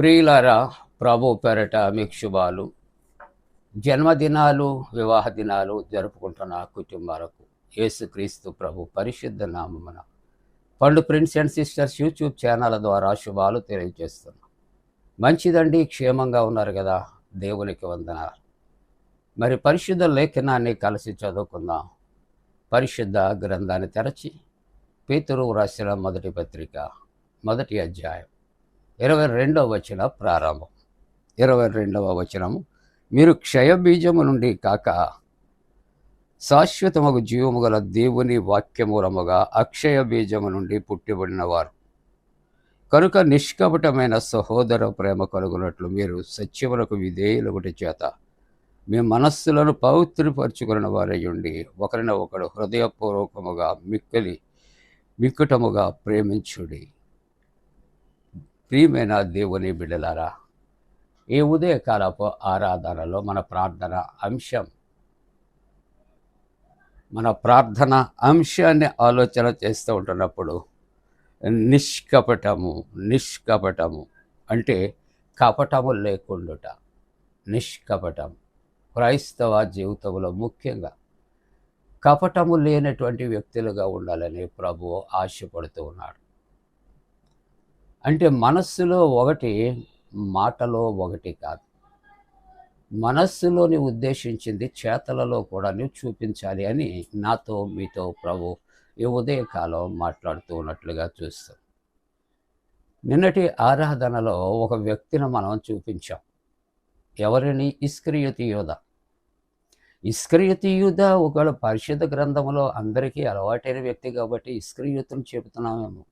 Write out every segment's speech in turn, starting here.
ప్రియులరా ప్రభు పెరట మీకు శుభాలు. జన్మదినాలు వివాహ దినాలు జరుపుకుంటున్న కుటుంబాలకు యేసుక్రీస్తు ప్రభు పరిశుద్ధ నామమున Pandu prince and sisters YouTube channel ద్వారా శుభాలు తెలియజేస్తున్నాం. మంచిదండి క్షేమంగా ఉన్నారు కదా దేవునికి వందనాలు. మరి పరిశుద్ధ లేఖనాన్ని కలిసి చదువుకుందాం. పరిశుద్ధ గ్రంథాన్ని తెరచి పేతురు రాసిన మొదటి పత్రిక మొదటి అధ్యాయం. ఇరవై రెండవ వచన ప్రారంభం. ఇరవై రెండవ వచనము మీరు క్షయబీజము నుండి కాక శాశ్వతమగు జీవము గల దేవుని వాక్యమూలముగా అక్షయ బీజము నుండి పుట్టిబడినవారు. కనుక నిష్కపటమైన సహోదర ప్రేమ కలుగునట్లు మీరు సత్యములకు విధేయులొకటి చేత మీ మనస్సులను పవిత్రపరచుకున్న వారై ఉండి ఒకరిన ఒకడు హృదయపూర్వకముగా మిక్కిలి మిక్కుటముగా ప్రేమించుడి. ప్రియమైన దేవుని బిడ్డలారా ఈ ఉదయకాలపు ఆరాధనలో మన ప్రార్థన అంశం మన ప్రార్థన అంశాన్ని ఆలోచన చేస్తూ ఉంటున్నప్పుడు నిష్కపటము నిష్కపటము అంటే కపటము లేకుండుట నిష్కపటం. క్రైస్తవ జీవితంలో ముఖ్యంగా కపటము లేనటువంటి వ్యక్తులుగా ఉండాలని ప్రభువు ఆశపడుతూ ఉన్నాడు. అంటే మనస్సులో ఒకటి మాటలో ఒకటి కాదు. మనస్సులోని ఉద్దేశించింది చేతలలో కూడా నువ్వు చూపించాలి అని నాతో మీతో ప్రభు ఈ ఉదయకాలం మాట్లాడుతూ ఉన్నట్లుగా చూస్తాం. నిన్నటి ఆరాధనలో ఒక వ్యక్తిని మనం చూపించాం. ఎవరిని? ఇస్క్రియతి యోధ ఇస్క్రియతి యూద ఒకవేళ పరిశుద్ధ గ్రంథంలో అందరికీ అలవాటైన వ్యక్తి కాబట్టి ఇస్క్రియుతుని చెబుతున్నామేమో.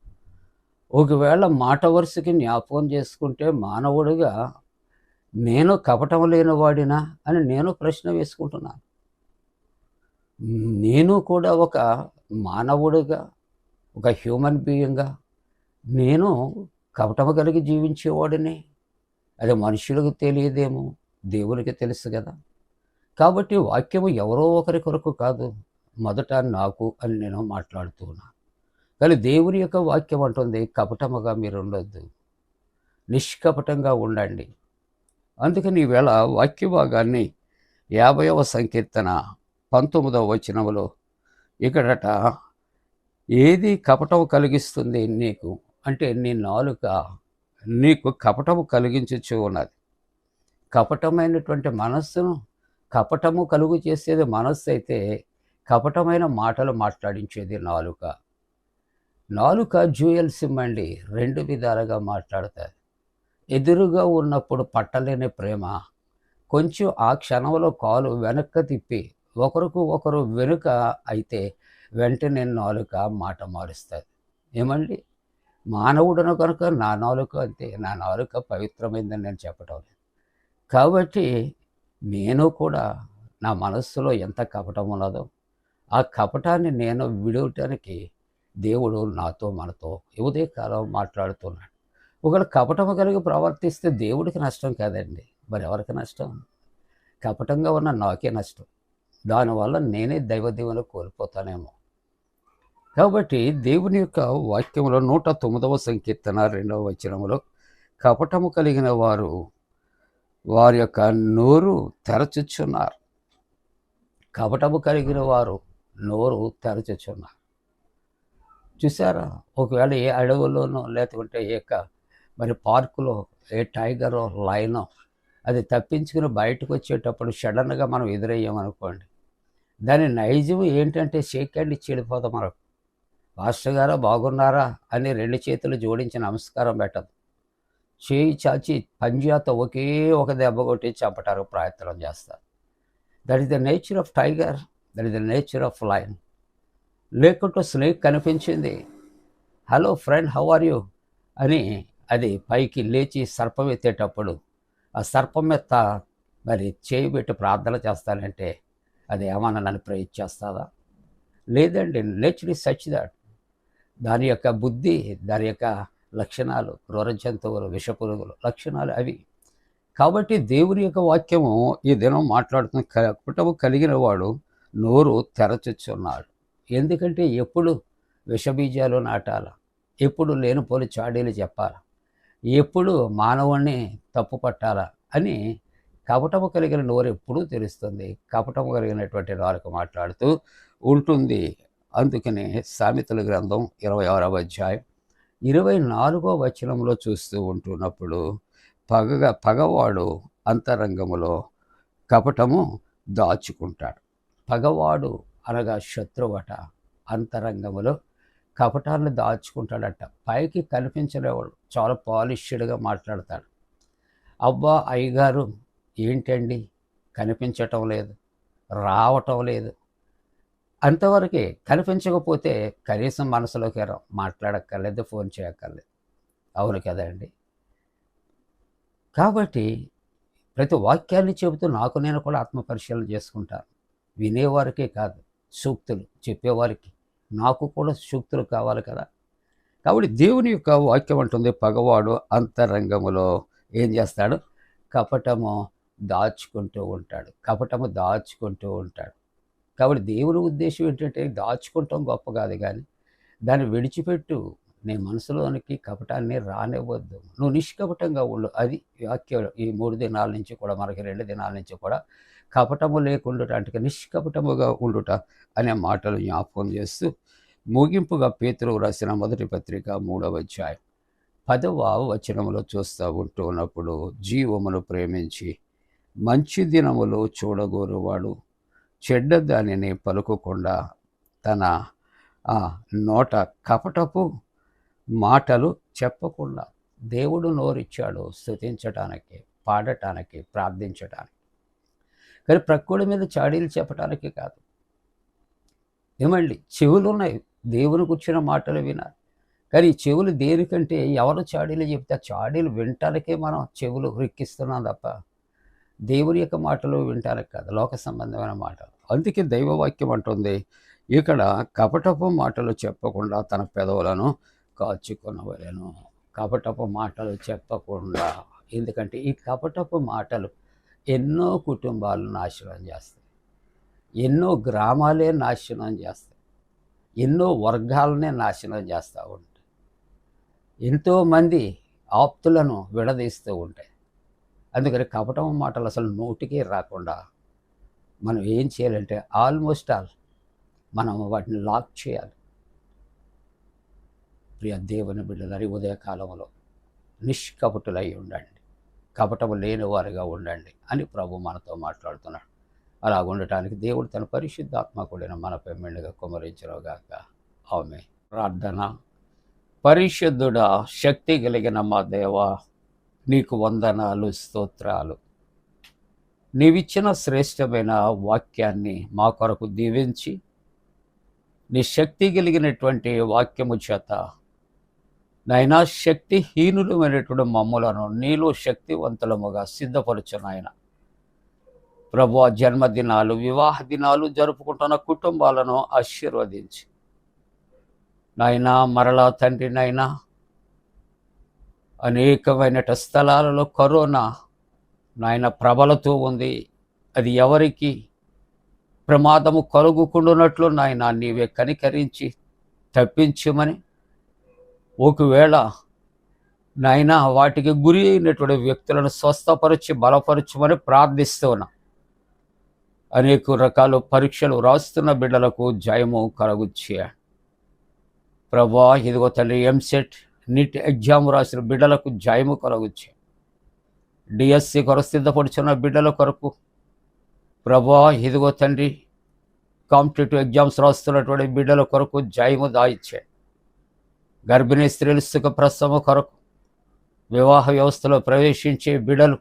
ఒకవేళ మాట వరుసకి జ్ఞాపకం చేసుకుంటే మానవుడిగా నేను కపటం లేని వాడినా అని నేను ప్రశ్న వేసుకుంటున్నాను. నేను కూడా ఒక మానవుడిగా ఒక హ్యూమన్ బీయింగ్గా నేను కపటము కలిగి జీవించేవాడిని. అది మనుషులకు తెలియదేమో దేవునికి తెలుసు కదా. కాబట్టి వాక్యము ఎవరో ఒకరి కొరకు కాదు మొదట నాకు అని నేను మాట్లాడుతున్నాను కానీ దేవుని యొక్క వాక్యం అంటుంది కపటముగా మీరు ఉండొద్దు నిష్కపటంగా ఉండండి. అందుకని ఈవేళ వాక్య భాగాన్ని యాభైవ సంకీర్తన పంతొమ్మిదవ వచనంలో ఇక్కడట ఏది కపటము కలిగిస్తుంది నీకు? అంటే నీ నాలుక నీకు కపటము కలిగించచ్చు ఉన్నది. కపటమైనటువంటి మనస్సును కపటము కలుగు చేసేది మనస్సు అయితే కపటమైన మాటలు మాట్లాడించేది నాలుక. నాలుక జ్యూయల్ సిమ్ అండి రెండు విధాలుగా మాట్లాడతారు. ఎదురుగా ఉన్నప్పుడు పట్టలేని ప్రేమ. కొంచెం ఆ క్షణంలో కాలు వెనక్కి తిప్పి ఒకరికి ఒకరు వెనుక అయితే వెంటనే నాలుక మాట మారుస్తుంది ఏమండి? మానవుడను కనుక నా నాలుక అంతే. నా నాలుక పవిత్రమైందని నేను చెప్పటం లేదు. కాబట్టి నేను కూడా నా మనస్సులో ఎంత కపటం ఉన్నదో ఆ కపటాన్ని నేను విడవటానికి దేవుడు నాతో మనతో ఉదయ కాలం మాట్లాడుతున్నాడు. ఒకవేళ కపటము కలిగి ప్రవర్తిస్తే దేవుడికి నష్టం కాదండి. మరి ఎవరికి నష్టం? కపటంగా ఉన్న నాకే నష్టం. దానివల్ల నేనే దైవదీవులు కోల్పోతానేమో. కాబట్టి దేవుని యొక్క వాక్యంలో నూట తొమ్మిదవ సంకీర్తన రెండవ వచనంలో కపటము కలిగిన వారు వారి యొక్క నోరు తెరచుచున్నారు. కపటము కలిగిన వారు నోరు తెరచుచున్నారు. చూసారా ఒకవేళ ఏ అడవులోనో లేకుంటే ఏ మరి పార్కులో ఏ టైగరో లైనో అది తప్పించుకుని బయటకు వచ్చేటప్పుడు సడన్గా మనం ఎదురయ్యామనుకోండి. దాని నైజం ఏంటంటే షేక్ హ్యాండ్ ఇచ్చి వెళ్ళిపోతాం మనకు మాస్టర్ గారా బాగున్నారా? అని రెండు చేతులు జోడించి నమస్కారం పెట్టదు. చేయి చాచి పంజాతో ఒకే ఒక దెబ్బ కొట్టి చంపటానికి ప్రయత్నం చేస్తారు. That is the nature of tiger that is the nature of lion. లేకుంటే స్నేక్ కనిపించింది. Hello friend how are you? అని అది పైకి లేచి సర్పం ఎత్తేటప్పుడు ఆ సర్పం ఎత్త మరి చేయి పెట్టి ప్రార్థన చేస్తానంటే అది ఏమన్నా నన్ను ప్రేజ్ చేస్తుందా లేదండి నేచర్ ఇస్ సచ్ దాట్ దాని యొక్క బుద్ధి దాని యొక్క లక్షణాలు క్రూర జంతువులు విషపురుగులు లక్షణాలు అవి. కాబట్టి దేవుని యొక్క వాక్యము ఈ దినం మాట్లాడుతున్న కుటుంబం కలిగిన వాడు నోరు తెరచుచున్నాడు. ఎందుకంటే ఎప్పుడు విషబీజాలు నాటాల ఎప్పుడు లేనిపోని చాడీలు చెప్పాలా ఎప్పుడు మానవుణ్ణి తప్పు పట్టాలా అని కపటము కలిగిన నోరు ఎప్పుడూ తెలుస్తుంది కపటము కలిగినటువంటి నాలుక మాట్లాడుతూ ఉంటుంది. అందుకనే సామెతల గ్రంథం ఇరవై ఆరవ అధ్యాయం ఇరవై నాలుగో వచనంలో చూస్తూ ఉంటున్నప్పుడు పగగా పగవాడు అంతరంగములో కపటము దాచుకుంటాడు. పగవాడు అనగా శత్రువట అంతరంగములో కపటాలను దాచుకుంటాడట. పైకి కనిపించలేవాడు. చాలా పాలిష్డ్గా మాట్లాడతాడు. అబ్బా అయ్యగారు ఏంటండి? కనిపించటం లేదు. రావటం లేదు. అంతవరకే కనిపించకపోతే కనీసం మనసులోకి రా మాట్లాడక్కర్లేదు ఫోన్ చేయక్కర్లేదు. అవును కదండి కాబట్టి ప్రతి వాక్యాన్ని చెబుతూ నాకు నేను కూడా ఆత్మపరిశీలన చేసుకుంటాను. వినేవారికే కాదు. సూక్తులు చెప్పేవారికి. నాకు కూడా సూక్తులు కావాలి కదా. కాబట్టి దేవుని యొక్క వాక్యం అంటుంది పగవాడు అంతరంగములో ఏం చేస్తాడు? కపటము దాచుకుంటూ ఉంటాడు. కపటము దాచుకుంటూ ఉంటాడు. కాబట్టి దేవుని ఉద్దేశం ఏంటంటే దాచుకుంటాం గొప్ప కాదు కానీ దాన్ని విడిచిపెట్టు. నీ మనసులోనికి కపటాన్ని రానివ్వద్దు. నువ్వు నిష్కపటంగా ఉండు. అది వాక్యం ఈ మూడు దినాల నుంచి కూడా మనకి రెండు దినాల నుంచి కూడా కపటము లేకుండుట అంటే నిష్కపటముగా ఉండుట అనే మాటలు జ్ఞాపకం చేస్తూ ముగింపుగా పేతులు రాసిన మొదటి పత్రిక మూడవ అధ్యాయం పదవ వచనములో చూస్తూ ఉంటూ ఉన్నప్పుడు జీవమును ప్రేమించి మంచి దినములు చూడగోరువాడు. చెడ్డ దానిని పలుకుకుండా తన ఆ, నోట కపటపు మాటలు చెప్పకుండా దేవుడు నోరిచ్చాడు స్తుతించటానికి పాడటానికి ప్రార్థించటానికి. కానీ ప్రకృతి మీద చాడీలు చెప్పడానికి కాదు. ఏమండి? చెవులు ఉన్నాయి. దేవుని కూర్చున్న మాటలు వినాలి. కానీ ఈ చెవులు దేనికంటే ఎవరు చాడీలు చెప్తే ఆ చాడీలు వినటానికే మనం చెవులు రిక్కిస్తున్నాం తప్ప దేవుని యొక్క మాటలు వినటానికి కాదు. లోక సంబంధమైన మాటలు. అందుకే దైవవాక్యం అంటుంది ఇక్కడ కపటపు మాటలు చెప్పకుండా తన పెదవులను కాచుకొనవలను. కపటపు మాటలు చెప్పకుండా. ఎందుకంటే ఈ కపటపు మాటలు ఎన్నో కుటుంబాలు నాశనం చేస్తాయి. ఎన్నో గ్రామాలే నాశనం చేస్తాయి. ఎన్నో వర్గాలనే నాశనం చేస్తూ ఉంటాయి. ఎంతోమంది ఆప్తులను విడదీస్తూ ఉంటాయి. అందుకని కపటం మాటలు అసలు నోటికి రాకుండా మనం ఏం చేయాలంటే ఆల్మోస్ట్ ఆల్ మనం వాటిని లాక్ చేయాలి. ప్రియ దేవుని బిడ్డలని ఉదయకాలంలో నిష్కపటులై ఉండండి. కపటము లేని వారిగా ఉండండి అని ప్రభు మనతో మాట్లాడుతున్నాడు. అలా ఉండటానికి దేవుడు తన పరిశుద్ధాత్మ కూడిన మనపై మెండుగా కుమరించరుగాక ఆమె ప్రార్థన. పరిశుద్ధుడా శక్తి కలిగిన మా దేవ నీకు వందనాలు స్తోత్రాలు. నీవిచ్చిన శ్రేష్టమైన వాక్యాన్ని మా కొరకు దీవించి నీ శక్తి కలిగినటువంటి వాక్యము చేత నైనా శక్తిహీనులమైనటువంటి మమ్ములను నీలో శక్తివంతులముగా సిద్ధపరచు నాయన. ప్రభు జన్మదినాలు వివాహ దినాలు జరుపుకుంటున్న కుటుంబాలను ఆశీర్వదించి. నాయనా మరలా తండ్రి నాయనా అనేకమైన స్థలాలలో కరోనా నాయన ప్రబలతో ఉంది. అది ఎవరికి ప్రమాదము కలుగుకుండునట్లు నాయన నీవే కనికరించి తప్పించమని ఒకవేళ నాయన వాటికి గురి అయినటువంటి వ్యక్తులను స్వస్థపరచి బలపరచమని ప్రార్థిస్తున్నా. అనేక రకాల పరీక్షలు రాస్తున్న బిడ్డలకు జయము కలగుచ్చే ప్రభా ఇదిగో తల్లి ఎంసెట్ నీట్ ఎగ్జామ్ రాసిన బిడ్డలకు జయము కలగుచ్చే డిఎస్సి కొరకు సిద్ధపడుచున్న బిడ్డల కొరకు ప్రభా ఇదిగో తండ్రి కాంపిటేటివ్ ఎగ్జామ్స్ రాస్తున్నటువంటి బిడ్డల కొరకు జయము దాయిచ్చే గర్భిణీ స్త్రీలు సుఖ కొరకు వివాహ వ్యవస్థలో ప్రవేశించే బిడలు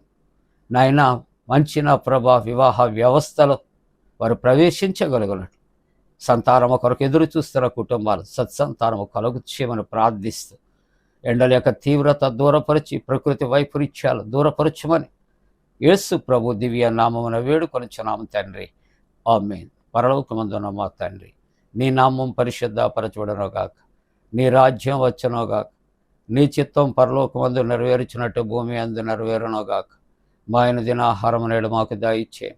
నాయన మంచి నా ప్రభా వివాహ వ్యవస్థలో వారు ప్రవేశించగలుగునట్లు సంతానము కొరకు ఎదురు చూస్తున్న కుటుంబాలు సత్సంతానము కలుగు ప్రార్థిస్తూ ఎండల యొక్క తీవ్రత దూరపరిచి ప్రకృతి వైపరీత్యాలు దూరపరచమని యేసు ప్రభు దివ్య నామమున వేడుకొనిచున్నాము తండ్రి. ఆమెన్. పరలోకమందున మా తండ్రి నీ నామం పరిశుద్ధపరచబడనోగాక. నీ రాజ్యం వచ్చనోగాక నీ చిత్తం పరలోకమందు నెరవేర్చినట్టు భూమి అందు నెరవేరునోగాక మా ఆయన దినాహారం నేడు మాకు దాయిచ్చే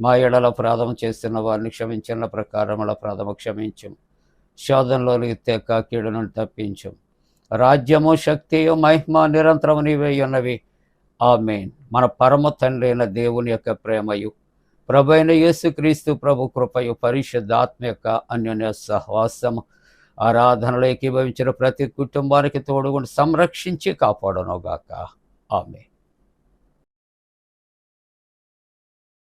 మా ఎడల ప్రాధమ చేస్తున్న వారిని క్షమించిన ప్రకారముల ప్రాధమ క్షమించం శోధనలోనికి తెక్క కీడు తప్పించం రాజ్యము శక్తియు మహిమ నిరంతరము నీవే ఉన్నవి. ఆమెన్. మన పరమ తండ్రి అయిన దేవుని యొక్క ప్రేమయు ప్రభు అయిన యేసుక్రీస్తు ప్రభు కృపయు పరిశుద్ధాత్మ యొక్క అన్యోన్య సహవాసము ఆరాధనలో ఏకీభవించిన ప్రతి కుటుంబానికి తోడుగుండి సంరక్షించి కాపాడనుగాక. ఆమె